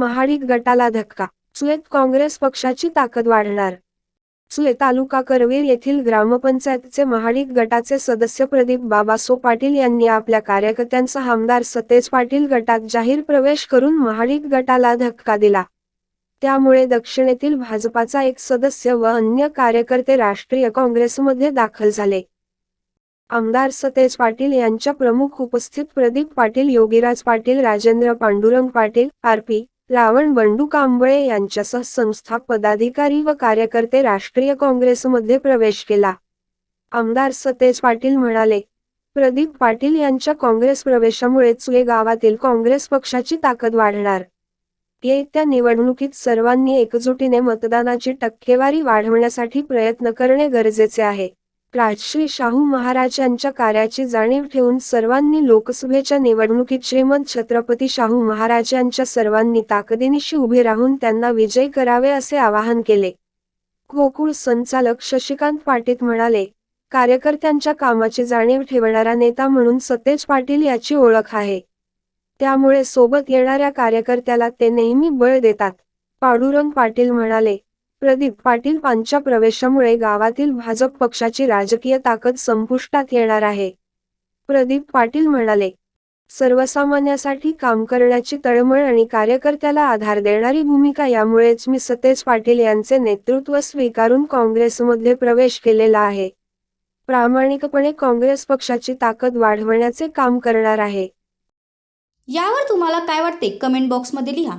महाडिक गटाला धक्का. सुएत काँग्रेस पक्षाची ताकद वाढणार. सुए तालुका करवीर येथील ग्रामपंचायतचे महाडिक गटाचे सदस्य प्रदीप बाबासो पाटील यांनी आपल्या कार्यकर्त्यांचा आमदार सतेज पाटील गटात जाहीर प्रवेश करून महाडिक गटाला धक्का दिला. त्यामुळे दक्षिणेतील भाजपाचा एक सदस्य व अन्य कार्यकर्ते राष्ट्रीय काँग्रेसमध्ये दाखल झाले. आमदार सतेज पाटील यांच्या प्रमुख उपस्थित प्रदीप पाटील योगीराज पाटील राजेंद्र पांडुरंग पाटील आरपी रावण बंडू कांबळे यांच्यासह संस्था पदाधिकारी व कार्यकर्ते राष्ट्रीय काँग्रेसमध्ये प्रवेश केला. आमदार सतेज पाटील म्हणाले प्रदीप पाटील यांच्या काँग्रेस प्रवेशामुळे चुले गावातील काँग्रेस पक्षाची ताकद वाढणार. येत्या निवडणुकीत सर्वांनी एकजुटीने मतदानाची टक्केवारी वाढवण्यासाठी प्रयत्न करणे गरजेचे आहे. राजश्री शाहू महाराज यांच्या कार्याची जाणीव ठेवून सर्वांनी लोकसभेच्या निवडणुकीत श्रीमंत छत्रपती शाहू महाराज यांच्या सर्वांनी ताकदीनिशी उभे राहून त्यांना विजय करावे असे आवाहन केले. गोकुळ संचालक शशिकांत पाटील म्हणाले कार्यकर्त्यांच्या कामाची जाणीव ठेवणारा नेता म्हणून सतेज पाटील याची ओळख आहे. त्यामुळे सोबत येणाऱ्या कार्यकर्त्याला ते नेहमी बळ देतात. पाडुरंग पाटील म्हणाले प्रदीप पाटील यांच्या प्रवेशामुळे गावातील भाजप पक्षाची राजकीय ताकद संपुष्टात येणार आहे. प्रदीप पाटील म्हणाले सर्वसामान्यासाठी काम करण्याची तळमळ आणि कार्यकर्त्याला आधार देणारी भूमिका यामुळेच मी सतेज पाटील यांचे नेतृत्व स्वीकारून काँग्रेसमध्ये प्रवेश केलेला आहे. प्रामाणिकपणे काँग्रेस पक्षाची ताकद वाढवण्याचे काम करणार आहे. यावर तुम्हाला काय वाटते? कमेंट बॉक्समध्ये लिहा.